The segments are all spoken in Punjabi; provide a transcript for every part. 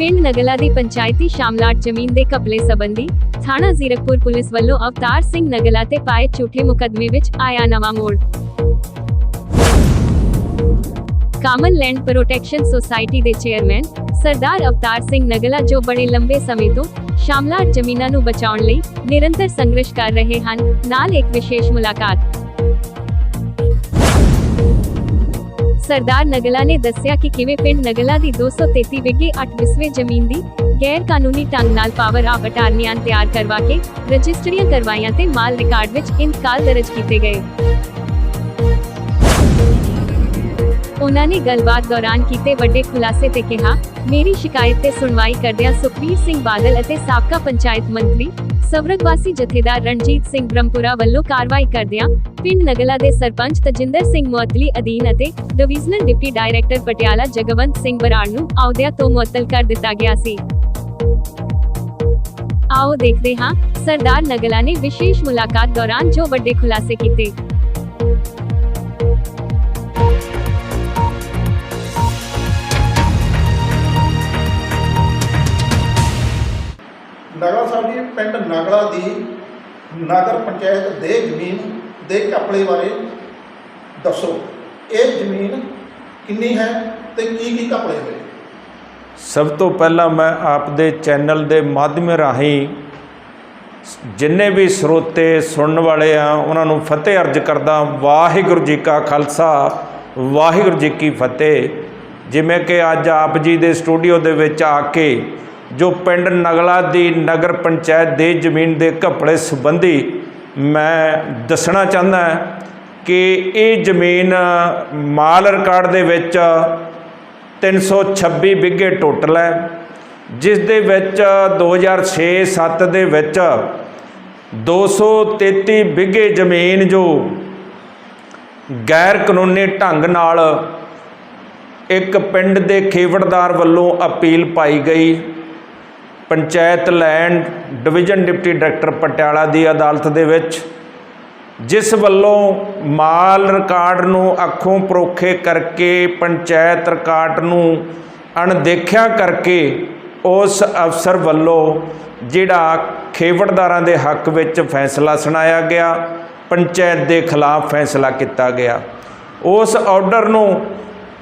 ਪਿੰਡ ਨਗਲਾ ਦੀ ਪੰਚਾਇਤੀ ਸ਼ਾਮਲਾਟ ਜ਼ਮੀਨ ਦੇ ਕਬਲੇ ਸੰਬੰਧੀ ਥਾਣਾ ਜ਼ੀਰਕਪੁਰ ਪੁਲਿਸ ਵੱਲੋਂ ਅਵਤਾਰ ਸਿੰਘ ਨਗਲਾ ਤੇ ਪਾਏ ਝੂਠੇ ਮੁਕੱਦਮੇ ਵਿੱਚ ਆਇਆ ਨਵਾਂ ਮੋੜ। ਕਾਮਨ ਲੈਂਡ ਪ੍ਰੋਟੈਕਸ਼ਨ ਸੁਸਾਇਟੀ ਦੇ ਚੇਅਰਮੈਨ ਸਰਦਾਰ ਅਵਤਾਰ ਸਿੰਘ ਨਗਲਾ ਜੋ ਬੜੇ ਲੰਬੇ ਸਮੇਂ ਤੋਂ ਸ਼ਾਮਲਾਟ ਜ਼ਮੀਨਾਂ ਨੂੰ ਬਚਾਉਣ ਲਈ ਨਿਰੰਤਰ ਸੰਘਰਸ਼ ਕਰ ਰਹੇ ਹਨ, ਨਾਲ ਇੱਕ ਵਿਸ਼ੇਸ਼ ਮੁਲਾਕਾਤ। ਸਰਦਾਰ ਨਗਲਾ ਨੇ ਦੱਸਿਆ ਕਿ ਕਿਵੇਂ ਪਿੰਡ ਨਗਲਾ ਦੀ 233 ਵਿਗੇ 8 ਜ਼ਮੀਨ ਦੀ ਗੈਰ ਕਾਨੂੰਨੀ ਢੰਗ ਨਾਲ ਪਾਵਰ ਆਫ ਅਟਾਰਨੀਆਂ ਤਿਆਰ ਕਰਵਾ ਕੇ ਰਜਿਸਟਰੀਆਂ ਕਰਵਾਈਆਂ ਤੇ ਮਾਲ ਰਿਕਾਰਡ ਵਿੱਚ ਇੰਤਕਾਲ ਦਰਜ ਕੀਤੇ ਗਏ। ਉਹਨਾਂ ਨੇ ਗੱਲਬਾਤ ਦੌਰਾਨ ਕੀਤੇ ਵੱਡੇ ਖੁਲਾਸੇ ਤੇ ਕਿਹਾ, ਮੇਰੀ ਸ਼ਿਕਾਇਤ ਤੇ ਸੁਣਵਾਈ ਕਰਦਿਆਂ ਸੁਖਬੀਰ ਸਿੰਘ ਬਾਦਲ ਅਤੇ ਸਾਬਕਾ ਪੰਚਾਇਤ ਮੰਤਰੀ ਸਵਰਗਵਾਸੀ ਜਥੇਦਾਰ ਰਣਜੀਤ ਸਿੰਘ ਬ੍ਰਹਮਪੁਰਾ ਵੱਲੋਂ ਕਾਰਵਾਈ ਕਰਦਿਆਂ ਪਿੰਡ ਨਗਲਾ ਦੇ ਸਰਪੰਚ ਤਜਿੰਦਰ ਸਿੰਘ ਮੁਅੱਤਲੀ ਅਧੀਨ ਅਤੇ divisional deputy director Patiala Jagwant Singh Brar ਨੂੰ ਅਹੁਦਿਆਂ ਤੋਂ ਮੁਅੱਤਲ ਕਰ ਦਿੱਤਾ ਗਿਆ ਸੀ। ਆਓ ਦੇਖਦੇ ਹਾਂ, ਸਰਦਾਰ ਨਗਲਾ ਨੇ ਵਿਸ਼ੇਸ਼ ਮੁਲਾਕਾਤ ਦੌਰਾਨ ਜੋ ਵੱਡੇ ਖੁਲਾਸੇ ਕੀਤੇ। ਨਗਰ ਪੰਚਾਇਤ ਦੇ ਜ਼ਮੀਨ ਦੇ ਘਪਲੇ ਬਾਰੇ ਦੱਸੋ। ਇਹ ਜ਼ਮੀਨ ਕਿੰਨੀ ਹੈ ਤੇ ਕੀ ਕੀ ਘਪਲੇ ਹੋਏ? ਸਭ ਤੋਂ ਪਹਿਲਾਂ ਮੈਂ ਆਪ ਦੇ ਚੈਨਲ ਦੇ ਮਾਧਿਅਮ ਰਾਹੀਂ ਜਿੰਨੇ ਵੀ ਸਰੋਤੇ ਸੁਣਨ ਵਾਲੇ ਆ, ਉਹਨਾਂ ਨੂੰ ਫਤਿਹ ਅਰਜ ਕਰਦਾ ਵਾਹਿਗੁਰੂ ਜੀ ਕਾ ਖਾਲਸਾ, ਵਾਹਿਗੁਰੂ ਜੀ ਕੀ ਫਤਿਹ। ਜਿਵੇਂ ਕਿ ਅੱਜ ਆਪ ਜੀ ਦੇ ਸਟੂਡੀਓ ਦੇ ਵਿੱਚ ਆ ਕੇ ਜੋ ਪਿੰਡ ਨਗਲਾ ਦੀ ਨਗਰ ਪੰਚਾਇਤ ਦੇ ਜ਼ਮੀਨ ਦੇ ਘਪਲੇ ਸੰਬੰਧੀ ਮੈਂ ਦੱਸਣਾ ਚਾਹੁੰਦਾ ਕਿ ਇਹ ਜ਼ਮੀਨ ਮਾਲ ਰਿਕਾਰਡ ਦੇ ਵਿੱਚ 326 ਬਿੱਗੇ ਟੋਟਲ ਹੈ, ਜਿਸ ਦੇ ਵਿੱਚ 2006-7 ਦੇ ਵਿੱਚ 233 ਬਿੱਗੇ ਜ਼ਮੀਨ ਜੋ ਗੈਰ ਕਾਨੂੰਨੀ ਢੰਗ ਨਾਲ ਇੱਕ ਪਿੰਡ ਦੇ ਖੇਵੜਦਾਰ ਵੱਲੋਂ ਅਪੀਲ ਪਾਈ ਗਈ। Panchayat land division deputy director Patiala ਦੀ ਅਦਾਲਤ ਦੇ ਵਿੱਚ, ਜਿਸ ਵੱਲੋਂ ਮਾਲ ਰਿਕਾਰਡ ਨੂੰ ਅੱਖੋਂ ਪਰੋਖੇ ਕਰਕੇ ਪੰਚਾਇਤ ਰਿਕਾਰਡ ਨੂੰ ਅਣਦੇਖਿਆ ਕਰਕੇ ਉਸ ਅਫਸਰ ਵੱਲੋਂ ਜਿਹੜਾ ਖੇਵੜਦਾਰਾਂ ਦੇ ਹੱਕ ਵਿੱਚ ਫੈਸਲਾ ਸੁਣਾਇਆ ਗਿਆ, ਪੰਚਾਇਤ ਦੇ ਖਿਲਾਫ ਫੈਸਲਾ ਕੀਤਾ ਗਿਆ। ਉਸ ਆਰਡਰ ਨੂੰ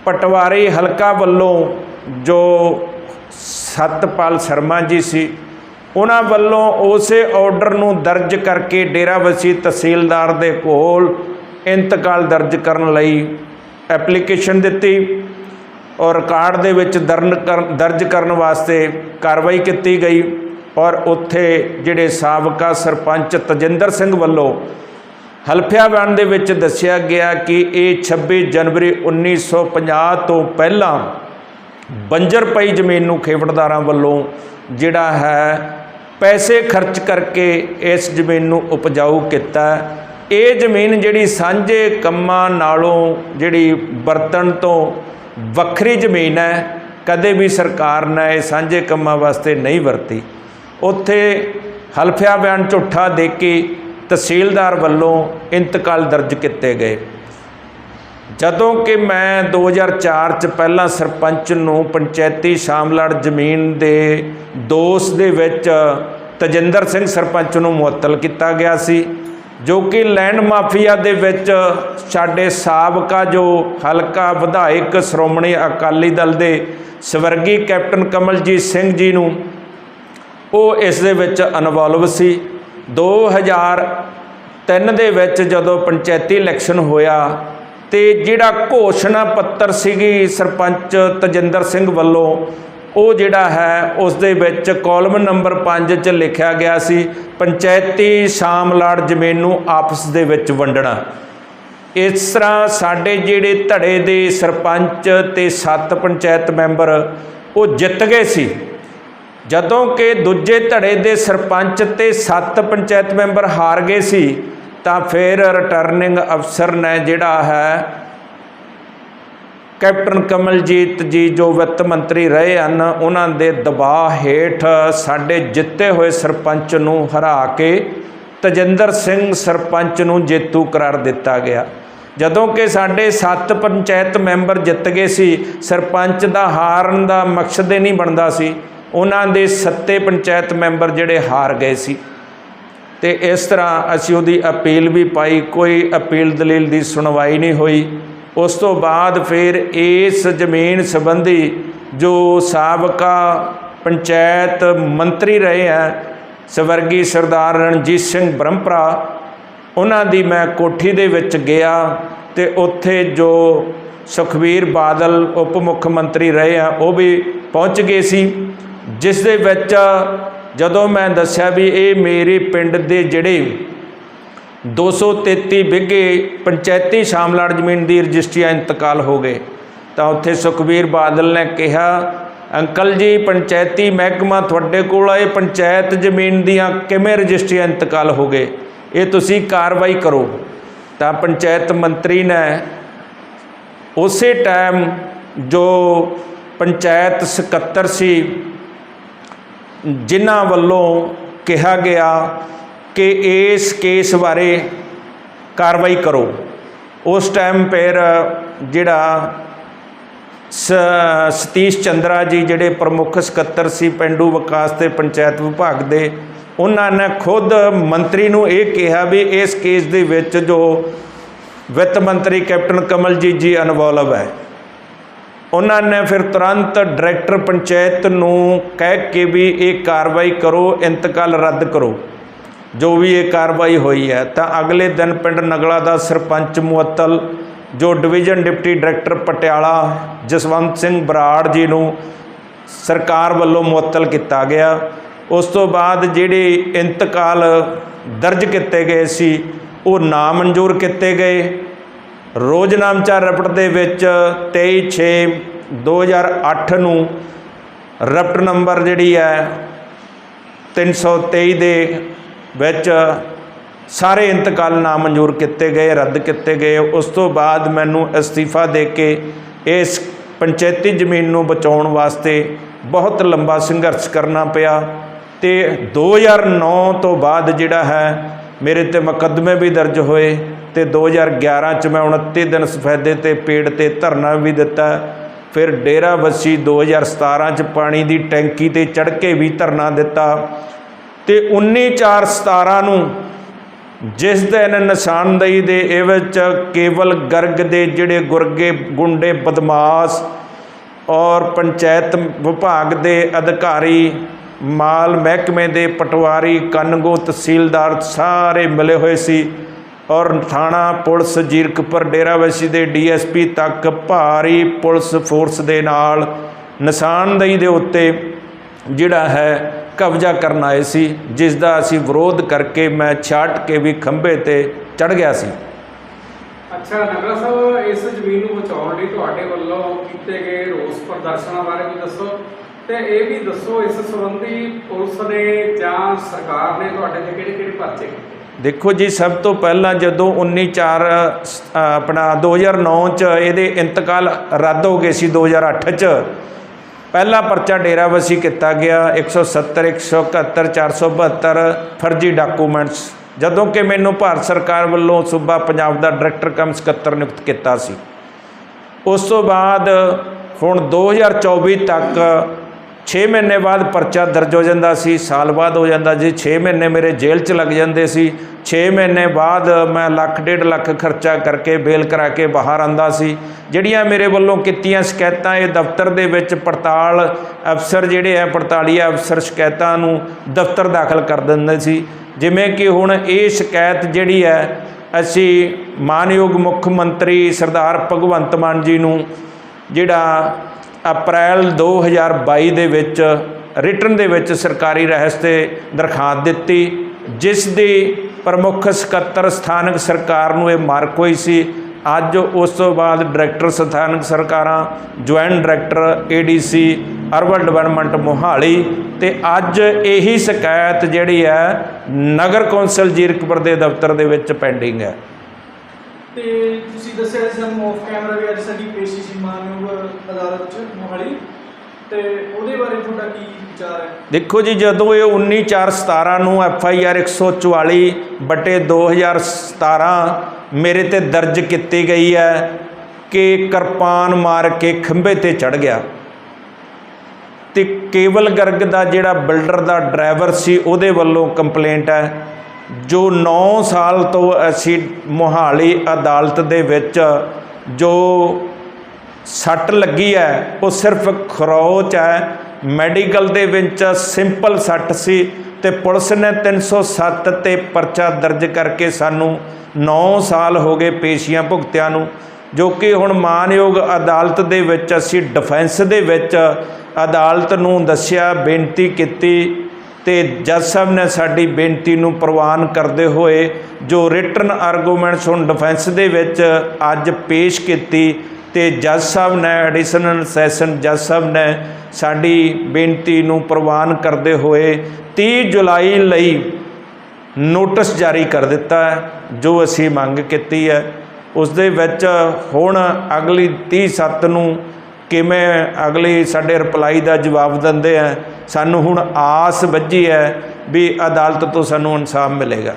ਪਟਵਾਰੀ ਹਲਕਾ ਵੱਲੋਂ ਜੋ ਸਤਪਾਲ ਸ਼ਰਮਾ ਜੀ ਸੀ। ਉਹਨਾਂ ਵੱਲੋਂ ਉਸੇ ਆਰਡਰ ਨੂੰ ਦਰਜ ਕਰਕੇ ਡੇਰਾਬੱਸੀ ਤਹਿਸੀਲਦਾਰ ਦੇ ਕੋਲ ਇੰਤਕਾਲ ਦਰਜ ਕਰਨ ਲਈ ਐਪਲੀਕੇਸ਼ਨ ਦਿੱਤੀ ਔਰ ਰਿਕਾਰਡ ਦੇ ਵਿੱਚ ਦਰਨ ਕਰਨ- ਦਰਜ ਕਰਨ ਵਾਸਤੇ ਕਾਰਵਾਈ ਕੀਤੀ ਗਈ ਔਰ ਉੱਥੇ ਜਿਹੜੇ ਸਾਬਕਾ ਸਰਪੰਚ ਤਜਿੰਦਰ ਸਿੰਘ ਵੱਲੋਂ ਹਲਫਿਆ ਬਿਆਨ ਦੇ ਵਿੱਚ ਦੱਸਿਆ ਗਿਆ ਕਿ ਇਹ 26 ਜਨਵਰੀ 1950 ਤੋਂ ਪਹਿਲਾਂ ਬੰਜਰ ਪਈ ਜ਼ਮੀਨ ਨੂੰ ਖੇਵੜਦਾਰਾਂ ਵੱਲੋਂ ਜਿਹੜਾ ਹੈ ਪੈਸੇ ਖਰਚ ਕਰਕੇ ਇਸ ਜ਼ਮੀਨ ਨੂੰ ਉਪਜਾਊ ਕੀਤਾ। ਇਹ ਜ਼ਮੀਨ ਜਿਹੜੀ ਸਾਂਝੇ ਕੰਮਾਂ ਨਾਲੋਂ ਜਿਹੜੀ ਵਰਤਣ ਤੋਂ ਵੱਖਰੀ ਜ਼ਮੀਨ ਹੈ, ਕਦੇ ਵੀ ਸਰਕਾਰ ਨੇ ਇਹ ਸਾਂਝੇ ਕੰਮਾਂ ਵਾਸਤੇ ਨਹੀਂ ਵਰਤੀ। ਉੱਥੇ ਹਲਫਿਆ ਬਿਆਨ ਝੂਠਾ ਦੇ ਕੇ ਤਹਿਸੀਲਦਾਰ ਵੱਲੋਂ ਇੰਤਕਾਲ ਦਰਜ ਕੀਤੇ ਗਏ। ਜਦੋਂ ਕਿ ਮੈਂ 2004 ਚ ਪਹਿਲਾਂ ਸਰਪੰਚ ਨੂੰ ਪੰਚਾਇਤੀ ਸ਼ਾਮਲਾੜ ਜ਼ਮੀਨ ਦੇ ਦੋਸ਼ ਦੇ ਵਿੱਚ ਤਜਿੰਦਰ ਸਿੰਘ ਸਰਪੰਚ ਨੂੰ ਮੁਅੱਤਲ ਕੀਤਾ ਗਿਆ ਸੀ, ਜੋ ਕਿ ਲੈਂਡ ਮਾਫੀਆ ਦੇ ਵਿੱਚ ਸਾਡੇ ਸਾਬਕਾ ਜੋ ਹਲਕਾ ਵਿਧਾਇਕ ਸ਼੍ਰੋਮਣੀ ਅਕਾਲੀ ਦਲ ਦੇ ਸਵਰਗੀ ਕੈਪਟਨ ਕਮਲਜੀਤ ਸਿੰਘ ਜੀ ਨੂੰ, ਉਹ ਇਸ ਦੇ ਵਿੱਚ ਇਨਵੋਲਵ ਸੀ। 2003 ਦੇ ਵਿੱਚ ਜਦੋਂ ਪੰਚਾਇਤੀ ਇਲੈਕਸ਼ਨ ਹੋਇਆ ਤੇ ਜਿਹੜਾ ਘੋਸ਼ਣਾ ਪੱਤਰ ਸੀਗੀ ਸਰਪੰਚ ਤਜਿੰਦਰ ਸਿੰਘ ਵੱਲੋਂ, ਉਹ ਜਿਹੜਾ ਹੈ ਉਸ ਦੇ ਵਿੱਚ ਕਾਲਮ ਨੰਬਰ 5 'ਚ ਲਿਖਿਆ ਗਿਆ ਸੀ, ਪੰਚਾਇਤੀ ਸ਼ਾਮਲਾੜ ਜ਼ਮੀਨ ਨੂੰ ਆਪਸ ਦੇ ਵਿੱਚ ਵੰਡਣਾ। ਇਸ ਤਰ੍ਹਾਂ ਸਾਡੇ ਜਿਹੜੇ ਧੜੇ ਦੇ ਸਰਪੰਚ ਤੇ ਸੱਤ ਪੰਚਾਇਤ ਮੈਂਬਰ, ਉਹ ਜਿੱਤ ਗਏ ਸੀ। ਜਦੋਂ ਕਿ ਦੂਜੇ ਧੜੇ ਦੇ ਸਰਪੰਚ ਤੇ ਸੱਤ ਪੰਚਾਇਤ ਮੈਂਬਰ ਹਾਰ ਗਏ ਸੀ ਤਾਂ ਫਿਰ ਰਿਟਰਨਿੰਗ ਅਫਸਰ ਨੇ ਜਿਹੜਾ ਹੈ ਕੈਪਟਨ ਕਮਲਜੀਤ ਜੀ ਜੋ ਵਿੱਤ ਮੰਤਰੀ ਰਹੇ ਹਨ, ਉਹਨਾਂ ਦੇ ਦਬਾਅ ਹੇਠ ਸਾਡੇ ਜਿੱਤੇ ਹੋਏ ਸਰਪੰਚ ਨੂੰ ਹਰਾ ਕੇ ਤਜਿੰਦਰ ਸਿੰਘ ਸਰਪੰਚ ਨੂੰ ਜੇਤੂ ਕਰਾਰ ਦਿੱਤਾ ਗਿਆ। ਜਦੋਂ ਕਿ ਸਾਡੇ 7 ਪੰਚਾਇਤ ਮੈਂਬਰ ਜਿੱਤ ਗਏ ਸੀ, ਸਰਪੰਚ ਦਾ ਹਾਰਨ ਦਾ ਮਕਸਦ ਹੀ ਨਹੀਂ ਬਣਦਾ ਸੀ, ਉਹਨਾਂ ਦੇ ਸੱਤੇ ਪੰਚਾਇਤ ਮੈਂਬਰ ਜਿਹੜੇ ਹਾਰ ਗਏ ਸੀ। ਤੇ ਇਸ ਤਰ੍ਹਾਂ ਅਸੀਂ ਉਹਦੀ ਅਪੀਲ ਵੀ ਪਾਈ, ਕੋਈ ਅਪੀਲ ਦਲੀਲ ਦੀ ਸੁਣਵਾਈ ਨਹੀਂ ਹੋਈ। ਉਸ ਤੋਂ ਬਾਅਦ ਫਿਰ ਇਸ ਜ਼ਮੀਨ ਸੰਬੰਧੀ ਜੋ ਸਾਬਕਾ ਪੰਚਾਇਤ ਮੰਤਰੀ ਰਹੇ ਹੈ ਸਵਰਗੀ ਸਰਦਾਰ ਰਣਜੀਤ ਸਿੰਘ ਬ੍ਰਹਮਪਰਾ ਉਹਨਾਂ ਦੀ ਮੈਂ ਕੋਠੀ ਦੇ ਵਿੱਚ ਗਿਆ ਤੇ ਉੱਥੇ ਜੋ ਸੁਖਵੀਰ ਬਾਦਲ ਉਪ ਮੁੱਖ ਮੰਤਰੀ ਰਹੇ ਆ, ਉਹ ਵੀ ਪਹੁੰਚ ਗਏ ਸੀ, ਜਿਸ ਦੇ ਵਿੱਚ ਜਦੋਂ ਮੈਂ ਦੱਸਿਆ ਵੀ ਇਹ ਮੇਰੇ ਪਿੰਡ ਦੇ ਜਿਹੜੇ 233 ਬਿੱਗੇ ਪੰਚਾਇਤੀ ਸ਼ਾਮਲਾੜ ਜ਼ਮੀਨ ਦੀ ਰਜਿਸਟਰੀਆਂ ਇੰਤਕਾਲ ਹੋ ਗਏ, ਤਾਂ ਉੱਥੇ ਸੁਖਵੀਰ ਬਾਦਲ ਨੇ ਕਿਹਾ, ਅੰਕਲ ਜੀ, ਪੰਚਾਇਤੀ ਮਹਿਕਮਾ ਤੁਹਾਡੇ ਕੋਲ ਆਏ ਪੰਚਾਇਤ ਜ਼ਮੀਨ ਦੀਆਂ ਕਿਵੇਂ ਰਜਿਸਟਰੀਆਂ ਇੰਤਕਾਲ ਹੋ ਗਏ? ਇਹ ਤੁਸੀਂ ਕਾਰਵਾਈ ਕਰੋ। ਤਾਂ ਪੰਚਾਇਤ ਮੰਤਰੀ ਨੇ ਉਸੇ ਟਾਈਮ ਜੋ ਪੰਚਾਇਤ ਸਕੱਤਰ ਸੀ ਜਿਨ੍ਹਾਂ ਵੱਲੋਂ ਕਿਹਾ ਗਿਆ ਕਿ ਇਸ ਕੇਸ ਬਾਰੇ ਕਾਰਵਾਈ ਕਰੋ। ਉਸ ਟਾਈਮ ਫਿਰ ਜਿਹੜਾ ਸ- ਸਤੀਸ਼ ਚੰਦਰਾ ਜੀ ਜਿਹੜੇ ਪ੍ਰਮੁੱਖ ਸਕੱਤਰ ਸੀ ਪਿੰਡੂ ਵਿਕਾਸ ਤੇ ਪੰਚਾਇਤ ਵਿਭਾਗ ਦੇ, ਉਹਨਾਂ ਨੇ ਖੁਦ ਮੰਤਰੀ ਨੂੰ ਇਹ ਕਿਹਾ ਵੀ ਇਸ ਕੇਸ ਦੇ ਵਿੱਚ ਜੋ ਵਿੱਤ ਮੰਤਰੀ ਕੈਪਟਨ ਕਮਲਜੀਤ ਜੀ ਇਨਵੋਲਵ ਹੈ। ਉਹਨਾਂ ਨੇ ਫਿਰ ਤੁਰੰਤ ਡਾਇਰੈਕਟਰ ਪੰਚਾਇਤ ਨੂੰ ਕਹਿ ਕੇ ਵੀ ਇਹ ਕਾਰਵਾਈ ਕਰੋ, ਇੰਤਕਾਲ ਰੱਦ ਕਰੋ। ਜੋ ਵੀ ਇਹ ਕਾਰਵਾਈ ਹੋਈ ਹੈ, ਤਾਂ ਅਗਲੇ ਦਿਨ ਪਿੰਡ ਨਗਲਾ ਦਾ ਸਰਪੰਚ ਮੁਅੱਤਲ, ਜੋ division deputy director Patiala Jaswant Singh Brar ji ਨੂੰ ਸਰਕਾਰ ਵੱਲੋਂ ਮੁਅੱਤਲ ਕੀਤਾ ਗਿਆ। ਉਸ ਤੋਂ ਬਾਅਦ ਜਿਹੜੇ ਇੰਤਕਾਲ ਦਰਜ ਕੀਤੇ ਗਏ ਸੀ, ਉਹ ਨਾ ਮਨਜ਼ੂਰ ਕੀਤੇ ਗਏ। ਰੋਜ਼ ਨਾਮਚਾ ਰਪਟ ਦੇ ਵਿੱਚ 23 6 2008 ਨੂੰ ਰਪਟ ਨੰਬਰ ਜਿਹੜੀ ਹੈ 323 ਦੇ ਵਿੱਚ ਸਾਰੇ ਇੰਤਕਾਲ ਨਾ ਮਨਜ਼ੂਰ ਕੀਤੇ ਗਏ, ਰੱਦ ਕੀਤੇ ਗਏ। ਉਸ ਤੋਂ ਬਾਅਦ ਮੈਨੂੰ ਅਸਤੀਫਾ ਦੇ ਕੇ ਇਸ ਪੰਚਾਇਤੀ ਜ਼ਮੀਨ ਨੂੰ ਬਚਾਉਣ ਵਾਸਤੇ ਬਹੁਤ ਲੰਬਾ ਸੰਘਰਸ਼ ਕਰਨਾ ਪਿਆ ਤੇ 2009 ਤੋਂ ਬਾਅਦ ਜਿਹੜਾ ਹੈ ਮੇਰੇ ਤੇ ਮੁਕੱਦਮੇ ਵੀ ਦਰਜ ਹੋਏ। ਤੇ 2011 ਚ ਮੈਂ 29 ਦਿਨ ਸਫੈਦੇ ਤੇ ਪੇੜ ਤੇ ਧਰਨਾ ਵੀ ਦਿੱਤਾ। ਫਿਰ ਡੇਰਾ ਬੱਸੀ 2017 ਚ ਪਾਣੀ ਦੀ ਟੈਂਕੀ ਤੇ ਚੜ੍ਹ ਕੇ ਵੀ ਧਰਨਾ ਦਿੱਤਾ। ਤੇ 19/4/17 ਨੂੰ ਜਿਸ ਦਿਨ ਨਿਸ਼ਾਨਦੇਹੀ ਦੇ ਇਹ ਵਿੱਚ ਕੇਵਲ ਗਰਗ ਦੇ ਜਿਹੜੇ ਗੁਰਗੇ, ਗੁੰਡੇ, ਬਦਮਾਸ਼ ਔਰ ਪੰਚਾਇਤ ਵਿਭਾਗ ਦੇ ਅਧਿਕਾਰੀ, ਮਾਲ ਮਹਿਕਮੇ ਦੇ ਪਟਵਾਰੀ, ਕਨਗੋ ਤਹਿਸੀਲਦਾਰ ਸਾਰੇ ਮਿਲੇ ਹੋਏ ਸੀ। ਔਰ ਥਾਣਾ ਪੁਲਿਸ ਜੀਰਕਪੁਰ ਡੇਰਾਵਸੀ ਦੇ ਡੀਐਸਪੀ ਤੱਕ ਭਾਰੀ ਪੁਲਿਸ ਫੋਰਸ ਦੇ ਨਾਲ ਨਿਸ਼ਾਨਦੇਹੀ ਦੇ ਉੱਤੇ ਜਿਹੜਾ ਹੈ ਕਬਜ਼ਾ ਕਰਨ ਆਏ ਸੀ, ਜਿਸ ਦਾ ਅਸੀਂ ਵਿਰੋਧ ਕਰਕੇ ਮੈਂ ਛਾਟ ਕੇ ਵੀ ਖੰਭੇ ਤੇ ਚੜ ਗਿਆ ਸੀ। ਅੱਛਾ, ਨਗਰਾ ਸਾਹਿਬ, ਇਸ ਜ਼ਮੀਨ ਨੂੰ ਬਚਾਉਣ ਲਈ ਤੁਹਾਡੇ ਵੱਲੋਂ ਕੀਤੇ ਗਏ ਰੋਸ ਪ੍ਰਦਰਸ਼ਨਾਂ ਬਾਰੇ ਵੀ ਦੱਸੋ ਤੇ ਇਹ ਵੀ ਦੱਸੋ ਇਸ ਸੰਬੰਧੀ ਪੁਲਿਸ ਨੇ ਜਾਂ ਸਰਕਾਰ ਨੇ ਤੁਹਾਡੇ ਤੇ ਕਿਹੜੇ ਕਿਹੜੇ ਪਰਚੇ ਕੀਤੇ? ਦੇਖੋ ਜੀ, ਸਭ ਤੋਂ ਪਹਿਲਾਂ ਜਦੋਂ 19 4 ਆਪਣਾ 2009 ਚ ਇਹਦੇ ਇੰਤਕਾਲ ਰੱਦ ਹੋ ਗਏ ਸੀ 2008 ਚ, ਪਹਿਲਾ ਪਰਚਾ ਡੇਰਾਬਸੀ ਕੀਤਾ ਗਿਆ 170 171 472 ਫਰਜ਼ੀ ਡਾਕੂਮੈਂਟਸ। ਜਦੋਂ ਕਿ ਮੈਨੂੰ ਭਾਰਤ ਸਰਕਾਰ ਵੱਲੋਂ ਸੂਬਾ ਪੰਜਾਬ ਦਾ ਡਾਇਰੈਕਟਰ ਕਮ ਸਕੱਤਰ ਨਿਯੁਕਤ ਕੀਤਾ ਸੀ। ਉਸ ਤੋਂ ਬਾਅਦ ਹੁਣ 2024 ਤੱਕ 6 ਮਹੀਨੇ ਬਾਅਦ ਪਰਚਾ ਦਰਜ ਹੋ ਜਾਂਦਾ ਸੀ, ਸਾਲ ਬਾਅਦ ਹੋ ਜਾਂਦਾ ਜੀ 6 ਮਹੀਨੇ ਮੇਰੇ ਜੇਲ੍ਹ 'ਚ ਲੱਗ ਜਾਂਦੇ ਸੀ। 6 ਮਹੀਨੇ ਬਾਅਦ ਮੈਂ ਲੱਖ, ਡੇਢ ਲੱਖ ਖਰਚਾ ਕਰਕੇ ਬੇਲ ਕਰਾ ਕੇ ਬਾਹਰ ਆਂਦਾ ਸੀ। ਜਿਹੜੀਆਂ ਮੇਰੇ ਵੱਲੋਂ ਕੀਤੀਆਂ ਸ਼ਿਕਾਇਤਾਂ, ਇਹ ਦਫ਼ਤਰ ਦੇ ਵਿੱਚ ਪੜਤਾਲ ਅਫਸਰ ਜਿਹੜੇ ਹੈ ਪੜਤਾਲੀਆ ਅਫਸਰ ਸ਼ਿਕਾਇਤਾਂ ਨੂੰ ਦਫ਼ਤਰ ਦਾਖਲ ਕਰ ਦਿੰਦੇ ਸੀ। ਜਿਵੇਂ ਕਿ ਹੁਣ ਇਹ ਸ਼ਿਕਾਇਤ ਜਿਹੜੀ ਹੈ, ਅਸੀਂ ਮਾਨਯੋਗ ਮੁੱਖ ਮੰਤਰੀ ਸਰਦਾਰ ਭਗਵੰਤ ਮਾਨ ਜੀ ਨੂੰ ਜਿਹੜਾ ਅਪ੍ਰੈਲ 2022 ਦੇ ਵਿੱਚ ਰਿਟਰਨ ਦੇ ਵਿੱਚ ਸਰਕਾਰੀ ਰਹਿਸ ਤੇ ਦਰਖਾਸਤ ਦਿੱਤੀ, ਜਿਸ ਦੀ ਪ੍ਰਮੁੱਖ ਸਕੱਤਰ ਸਥਾਨਕ ਸਰਕਾਰ ਨੂੰ ਇਹ ਮਾਰਕ ਹੋਈ ਸੀ। ਅੱਜ ਉਸ ਤੋਂ ਬਾਅਦ ਡਾਇਰੈਕਟਰ ਸਥਾਨਕ ਸਰਕਾਰਾਂ, joint director ADC urban development Mohali ਤੇ ਅੱਜ ਇਹੀ ਸ਼ਿਕਾਇਤ ਜਿਹੜੀ ਹੈ, ਨਗਰ ਕੌਂਸਲ ਜੀਰਕਪੁਰ ਦੇ ਦਫ਼ਤਰ ਦੇ ਵਿੱਚ ਪੈਂਡਿੰਗ ਹੈ। ਤੇ ਤੁਸੀਂ ਦੱਸਿਆ ਸੀ ਸਾਨੂੰ ਆਫ ਕੈਮਰਾ ਵੀ ਅੱਜ ਸਾਡੀ ਪੇਸ਼ੀ ਸੀ, ਮਾਨਯੋਗ ਅਦਾਲਤ ਚ ਤੇ ਉਹਦੇ ਬਾਰੇ ਤੁਹਾਡਾ ਕੀ ਵਿਚਾਰ ਹੈ? ਦੇਖੋ ਜੀ, ਜਦੋਂ ਇਹ 19 4 17 ਨੂੰ ਐਫ ਆਈ ਆਰ 144 ਬਟੇ 2017 ਮੇਰੇ ਤੇ ਦਰਜ ਕੀਤੀ ਗਈ ਹੈ ਕਿ ਕਿਰਪਾਨ ਮਾਰ ਕੇ ਖੰਭੇ ਤੇ ਚੜ ਗਿਆ। ਤੇ ਕੇਵਲ ਗਰਗ ਦਾ ਜਿਹੜਾ ਬਿਲਡਰ ਦਾ ਡਰਾਈਵਰ ਸੀ, ਉਹਦੇ ਵੱਲੋਂ ਕੰਪਲੇਂਟ ਹੈ, ਜੋ 9 ਸਾਲ ਤੋਂ ਅਸੀਂ ਮੋਹਾਲੀ ਅਦਾਲਤ ਦੇ ਵਿੱਚ ਜੋ ਸੱਟ ਲੱਗੀ ਹੈ, ਉਹ ਸਿਰਫ ਖਰੋਚ ਹੈ। ਮੈਡੀਕਲ ਦੇ ਵਿੱਚ ਸਿੰਪਲ ਸੱਟ ਸੀ ਤੇ ਪੁਲਿਸ ਨੇ 307 ਤੇ ਪਰਚਾ ਦਰਜ ਕਰਕੇ ਸਾਨੂੰ 9 ਸਾਲ ਹੋ ਗਏ ਪੇਸ਼ੀਆਂ ਭੁਗਤਿਆਂ ਨੂੰ, ਜੋ ਕਿ ਹੁਣ ਮਾਨਯੋਗ ਅਦਾਲਤ ਦੇ ਵਿੱਚ, ਅਸੀਂ ਡਿਫੈਂਸ ਦੇ ਵਿੱਚ ਅਦਾਲਤ ਨੂੰ ਦੱਸਿਆ, ਬੇਨਤੀ ਕੀਤੀ ਤੇ ਜੱਜ ਸਾਹਿਬ ਨੇ ਸਾਡੀ ਬੇਨਤੀ ਨੂੰ ਪ੍ਰਵਾਨ ਕਰਦੇ ਹੋਏ ਜੋ ਰਿਟਰਨ ਆਰਗੂਮੈਂਟਸ ਹੁਣ ਡਿਫੈਂਸ ਦੇ ਵਿੱਚ ਅੱਜ ਪੇਸ਼ ਕੀਤੀ ਤੇ ਜੱਜ ਸਾਹਿਬ ਨੇ ਐਡੀਸ਼ਨਲ ਸੈਸ਼ਨ ਜੱਜ ਸਾਹਿਬ ਨੇ ਸਾਡੀ ਬੇਨਤੀ ਨੂੰ ਪ੍ਰਵਾਨ ਕਰਦੇ ਹੋਏ 30 ਜੁਲਾਈ ਲਈ ਨੋਟਿਸ ਜਾਰੀ ਕਰ ਦਿੱਤਾ ਹੈ, ਜੋ ਅਸੀਂ ਮੰਗ ਕੀਤੀ ਹੈ। ਉਸ ਦੇ ਵਿੱਚ ਹੁਣ ਅਗਲੀ 30 ਸੱਤ ਨੂੰ ਕਿਵੇਂ ਅਗਲੀ ਸਾਡੇ ਰਿਪਲਾਈ ਦਾ ਜਵਾਬ ਦਿੰਦੇ ਆ ਸਾਨੂੰ ਹੁਣ ਆਸ ਵੱਜੀ ਹੈ ਵੀ ਅਦਾਲਤ ਤੋਂ ਸਾਨੂੰ ਇਨਸਾਫ ਮਿਲੇਗਾ।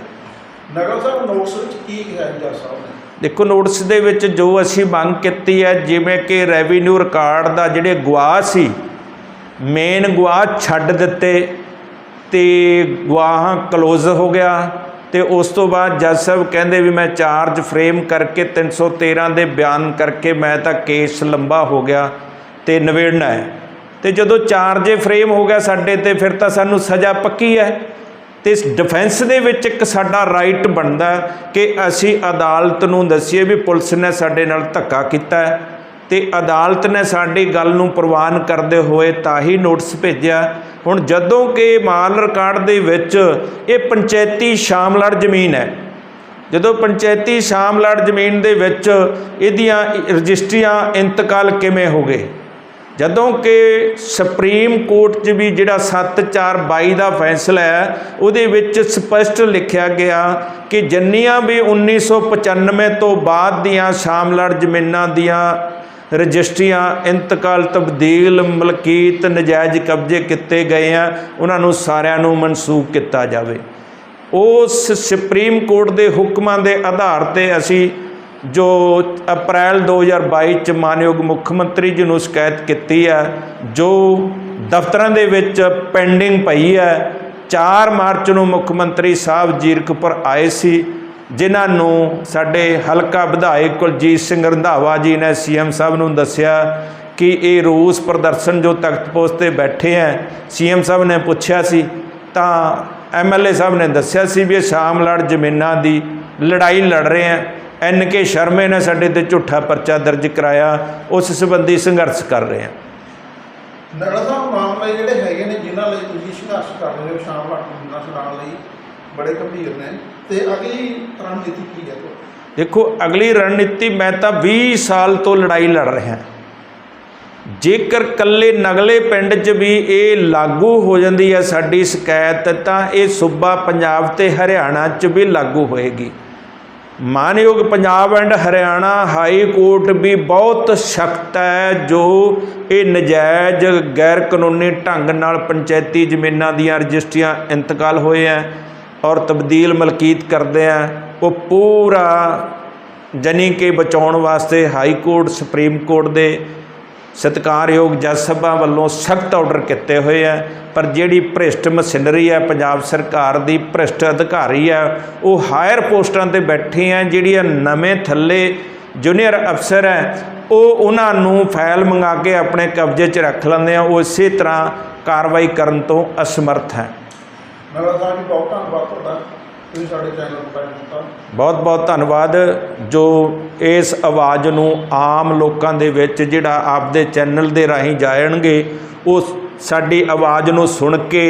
ਨਗਰ ਸਾਹਿਬ, ਨੋਟਿਸ ਵਿੱਚ ਕੀ ਕਿਹਾ ਹੈ ਸਾਹਿਬ ਨੇ? ਦੇਖੋ ਨੋਟਿਸ ਦੇ ਵਿੱਚ ਜੋ ਅਸੀਂ ਮੰਗ ਕੀਤੀ ਹੈ, ਜਿਵੇਂ ਕਿ ਰੈਵਨਿਊ ਰਿਕਾਰਡ ਦਾ ਜਿਹੜੇ ਗਵਾਹ ਸੀ ਮੇਨ ਗਵਾਹ ਛੱਡ ਦਿੱਤੇ ਤੇ ਗਵਾਹਾਂ ਕਲੋਜ਼ ਹੋ ਗਿਆ ਤੇ ਉਸ ਤੋਂ ਬਾਅਦ ਜੱਜ ਸਾਹਿਬ ਕਹਿੰਦੇ ਵੀ ਮੈਂ ਚਾਰਜ ਫਰੇਮ ਕਰਕੇ 313 ਦੇ ਬਿਆਨ ਕਰਕੇ ਮੈਂ ਤਾਂ ਕੇਸ ਲੰਬਾ ਹੋ ਗਿਆ ਤੇ ਨਿਬੇੜਨਾ ਹੈ। ਤੇ ਜਦੋਂ ਚਾਰਜ ਫਰੇਮ ਹੋ ਗਿਆ ਸਾਡੇ ਤੇ, ਫਿਰ ਤਾਂ ਸਾਨੂੰ ਸਜ਼ਾ ਪੱਕੀ ਹੈ। ਤੇ ਡਿਫੈਂਸ ਦੇ ਵਿੱਚ ਇੱਕ ਸਾਡਾ ਰਾਈਟ ਬਣਦਾ ਕਿ ਅਸੀਂ ਅਦਾਲਤ ਨੂੰ ਦੱਸੀਏ ਵੀ ਪੁਲਿਸ ਨੇ ਸਾਡੇ ਨਾਲ ਧੱਕਾ ਕੀਤਾ ਹੈ ਤੇ ਅਦਾਲਤ ਨੇ ਸਾਡੀ ਗੱਲ ਨੂੰ ਪ੍ਰਵਾਨ ਕਰਦੇ ਹੋਏ ਤਾਂ ਹੀ ਨੋਟਿਸ ਭੇਜਿਆ। ਹੁਣ ਜਦੋਂ ਕਿ ਮਾਲ ਰਿਕਾਰਡ ਦੇ ਵਿੱਚ ਇਹ ਪੰਚਾਇਤੀ ਸ਼ਾਮਲੜ ਜ਼ਮੀਨ ਹੈ। ਜਦੋਂ ਪੰਚਾਇਤੀ ਸ਼ਾਮਲੜ ਜ਼ਮੀਨ ਦੇ ਵਿੱਚ ਇਹਦੀਆਂ ਰਜਿਸਟਰੀਆਂ ਇੰਤਕਾਲ ਕਿਵੇਂ ਹੋ ਗਏ? ਜਦੋਂ ਕਿ ਸੁਪਰੀਮ ਕੋਰਟ 'ਚ ਵੀ ਜਿਹੜਾ 7422 ਦਾ ਫੈਸਲਾ ਹੈ, ਉਹਦੇ ਵਿੱਚ ਸਪਸ਼ਟ ਲਿਖਿਆ ਗਿਆ ਕਿ ਜਿੰਨੀਆਂ ਵੀ 1995 ਤੋਂ ਬਾਅਦ ਦੀਆਂ ਸ਼ਾਮਲੜ ਜ਼ਮੀਨਾਂ ਦੀਆਂ ਰਜਿਸਟਰੀਆਂ, ਇੰਤਕਾਲ ਤਬਦੀਲ, ਮਲਕੀਤ ਨਜਾਇਜ਼ ਕਬਜ਼ੇ ਕੀਤੇ ਗਏ ਆ, ਉਹਨਾਂ ਨੂੰ ਸਾਰਿਆਂ ਨੂੰ ਮਨਸੂਖ ਕੀਤਾ ਜਾਵੇ। ਉਸ ਸੁਪਰੀਮ ਕੋਰਟ ਦੇ ਹੁਕਮਾਂ ਦੇ ਆਧਾਰ ਤੇ ਅਸੀਂ ਜੋ ਅਪ੍ਰੈਲ 2022 ਚ ਮਾਨਯੋਗ ਮੁੱਖ ਮੰਤਰੀ ਜੀ ਨੂੰ ਸ਼ਿਕਾਇਤ ਕੀਤੀ ਹੈ, ਜੋ ਦਫ਼ਤਰਾਂ ਦੇ ਵਿੱਚ ਪੈਂਡਿੰਗ ਪਈ ਹੈ 4 ਮਾਰਚ ਨੂੰ ਮੁੱਖ ਮੰਤਰੀ ਸਾਹਿਬ ਜੀਰਕਪੁਰ ਆਏ ਸੀ, ਜਿਨ੍ਹਾਂ ਨੂੰ ਸਾਡੇ ਹਲਕਾ ਵਿਧਾਇਕ ਕੁਲਜੀਤ ਸਿੰਘ ਰੰਧਾਵਾ ਜੀ ਨੇ ਸੀਐਮ ਸਾਹਿਬ ਨੂੰ ਦੱਸਿਆ ਕਿ ਇਹ ਰੋਸ ਪ੍ਰਦਰਸ਼ਨ ਜੋ ਤਖਤ ਪੋਸਟ ਤੇ ਬੈਠੇ ਹੈ, ਸੀਐਮ ਸਾਹਿਬ ਨੇ ਪੁੱਛਿਆ ਸੀ, ਤਾਂ ਐਮਐਲਏ ਸਾਹਿਬ ਨੇ ਦੱਸਿਆ ਸੀ ਵੀ ਇਹ ਸ਼ਾਮ ਲੜ ਜ਼ਮੀਨਾਂ ਦੀ ਲੜਾਈ ਲੜ ਰਹੇ ਆ ਐਨ ਕੇ ਸ਼ਰਮੇ ਨੇ ਸਾਡੇ ਤੇ ਝੂਠਾ ਪਰਚਾ ਦਰਜ ਕਰਾਇਆ ਉਸ ਸੰਬੰਧੀ ਸੰਘਰਸ਼ ਕਰ ਰਹੇ ਆ ਨਗਰ ਸਾਹਿਬ ਮਾਮਲੇ ਜਿਹੜੇ ਹੈਗੇ ਨੇ ਜਿਨ੍ਹਾਂ ਲਈ ਤੁਸੀਂ ਸੰਘਰਸ਼ ਕਰ ਰਹੇ ਹੋ ਸ਼ਾਮ ਵਾਟ ਨੂੰ ਛਡਾਉਣ ਲਈ ਬੜੇ ਗੰਭੀਰ ਨੇ। ਤੇ ਅਗਲੀ ਰਣਨੀਤੀ ਕੀ ਹੈ? ਤੁਹਾਡੀ ਦੇਖੋ ਅਗਲੀ ਰਣਨੀਤੀ ਮੈਂ ਤਾਂ 20 ਸਾਲ ਤੋਂ ਲੜਾਈ ਲੜ ਰਿਹਾ। ਜੇਕਰ ਕੱਲੇ ਨਗਲੇ ਪਿੰਡ 'ਚ ਵੀ ਇਹ ਲਾਗੂ ਹੋ ਜਾਂਦੀ ਹੈ ਸਾਡੀ ਸ਼ਿਕਾਇਤ ਤਾਂ ਇਹ ਸੂਬਾ ਪੰਜਾਬ ਤੇ ਹਰਿਆਣਾ 'ਚ ਵੀ ਲਾਗੂ ਹੋਏਗੀ। ਮਾਨਯੋਗ Punjab and Haryana high court ਵੀ ਬਹੁਤ ਸਖਤ ਹੈ, ਜੋ ਇਹ ਨਜਾਇਜ਼ ਗੈਰ ਕਾਨੂੰਨੀ ਢੰਗ ਨਾਲ ਪੰਚਾਇਤੀ ਜ਼ਮੀਨਾਂ ਦੀਆਂ ਰਜਿਸਟਰੀਆਂ ਇੰਤਕਾਲ ਹੋਏ ਹੈ ਔਰ ਤਬਦੀਲ ਮਲਕੀਤ ਕਰਦੇ ਆ ਉਹ ਪੂਰਾ ਜਾਣੀ ਕਿ ਬਚਾਉਣ ਵਾਸਤੇ ਹਾਈ ਕੋਰਟ, ਸੁਪਰੀਮ ਕੋਰਟ ਦੇ ਸਤਿਕਾਰਯੋਗ ਜੱਜ ਸਭਾ ਵੱਲੋਂ ਸਖਤ ਆਰਡਰ ਕੀਤੇ ਹੋਏ ਆ, ਪਰ ਜਿਹੜੀ ਭ੍ਰਿਸ਼ਟ ਮਸ਼ੀਨਰੀ ਹੈ ਪੰਜਾਬ ਸਰਕਾਰ ਦੀ ਭ੍ਰਿਸ਼ਟ ਅਧਿਕਾਰੀ ਹੈ ਉਹ ਹਾਇਰ ਪੋਸਟਾਂ ਤੇ ਬੈਠੇ ਆ ਜਿਹੜੀਆਂ ਨਵੇਂ ਥੱਲੇ ਜੂਨੀਅਰ ਅਫਸਰ ਹੈ ਉਹ ਉਹਨਾਂ ਨੂੰ ਫਾਈਲ ਮੰਗਾ ਕੇ ਆਪਣੇ ਕਬਜ਼ੇ 'ਚ ਰੱਖ ਲੈਂਦੇ ਆ, ਉਹ ਇਸੇ ਤਰ੍ਹਾਂ ਕਾਰਵਾਈ ਕਰਨ ਤੋਂ ਅਸਮਰਥ ਹੈ। ਨਗਰ ਬਹੁਤ ਧੰਨਵਾਦ ਤੁਹਾਡਾ। ਤੁਸੀਂ ਸਾਡੇ ਚੈਨਲ ਨੂੰ ਟਾਈਮ ਦਿੱਤਾ ਬਹੁਤ ਬਹੁਤ ਧੰਨਵਾਦ। ਜੋ ਇਸ ਆਵਾਜ਼ ਨੂੰ ਆਮ ਲੋਕਾਂ ਦੇ ਵਿੱਚ ਜਿਹੜਾ ਆਪਦੇ ਚੈਨਲ ਦੇ ਰਾਹੀਂ ਜਾਣਗੇ ਉਹ ਸਾਡੀ ਆਵਾਜ਼ ਨੂੰ ਸੁਣ ਕੇ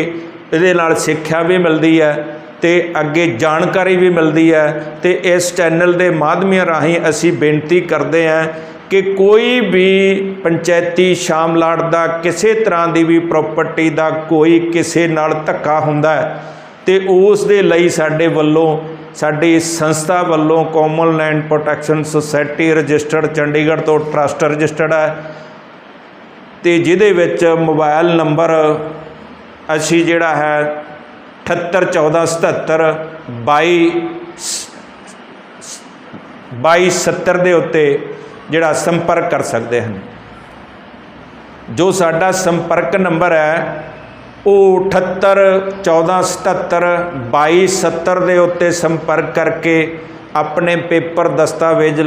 ਇਹਦੇ ਨਾਲ ਸਿੱਖਿਆ ਵੀ ਮਿਲਦੀ ਹੈ ਤੇ ਅੱਗੇ ਜਾਣਕਾਰੀ ਵੀ ਮਿਲਦੀ ਹੈ ਤੇ ਇਸ ਚੈਨਲ ਦੇ ਮਾਧਿਅਮ ਰਾਹੀਂ ਅਸੀਂ ਬੇਨਤੀ ਕਰਦੇ ਹਾਂ ਕਿ ਕੋਈ ਵੀ ਪੰਚਾਇਤੀ ਸ਼ਾਮਲਾਟ ਦਾ ਕਿਸੇ ਤਰ੍ਹਾਂ ਦੀ ਵੀ ਪ੍ਰਾਪਰਟੀ ਦਾ ਕੋਈ ਕਿਸੇ ਨਾਲ ਧੱਕਾ ਹੁੰਦਾ ਹੈ ਤੇ ਉਸ ਦੇ ਲਈ ਸਾਡੇ ਵੱਲੋਂ, ਸਾਡੀ ਸੰਸਥਾ ਵੱਲੋਂ common land protection society registered Chandigarh ਤੋਂ ਟਰਸਟ ਰਜਿਸਟਰਡ ਹੈ। ਤੇ ਜਿਹਦੇ ਵਿੱਚ ਮੋਬਾਈਲ ਨੰਬਰ ਅਸੀਂ ਜਿਹੜਾ ਹੈ 781477 22 2270 ਦੇ ਉੱਤੇ ਜਿਹੜਾ ਸੰਪਰਕ ਕਰ ਸਕਦੇ ਹਨ। ਜੋ ਸਾਡਾ ਸੰਪਰਕ ਨੰਬਰ ਹੈ ਉਹ 78 1477 2270 ਦੇ ਉੱਤੇ ਸੰਪਰਕ ਕਰਕੇ ਆਪਣੇ ਪੇਪਰ ਦਸਤਾਵੇਜ਼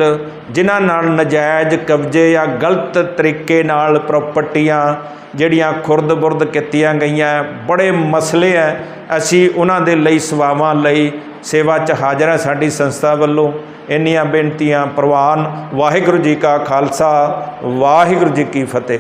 ਜਿਨ੍ਹਾਂ ਨਾਲ ਨਜਾਇਜ਼ ਕਬਜ਼ੇ ਜਾਂ ਗਲਤ ਤਰੀਕੇ ਨਾਲ ਪ੍ਰਾਪਰਟੀਆਂ ਜਿਹੜੀਆਂ ਖੁਰਦ-ਬੁਰਦ ਕੀਤੀਆਂ ਗਈਆਂ, ਬੜੇ ਮਸਲੇ ਹੈ ਅਸੀਂ ਉਹਨਾਂ ਦੇ ਲਈ ਸੇਵਾਵਾਂ ਲਈ ਸੇਵਾ 'ਚ ਹਾਜ਼ਰ ਹੈ ਸਾਡੀ ਸੰਸਥਾ ਵੱਲੋਂ। ਇੰਨੀਆਂ ਬੇਨਤੀਆਂ, ਪ੍ਰਵਾਨ, ਵਾਹਿਗੁਰੂ ਜੀ ਕਾ ਖਾਲਸਾ, ਵਾਹਿਗੁਰੂ ਜੀ ਕੀ ਫਤਿਹ।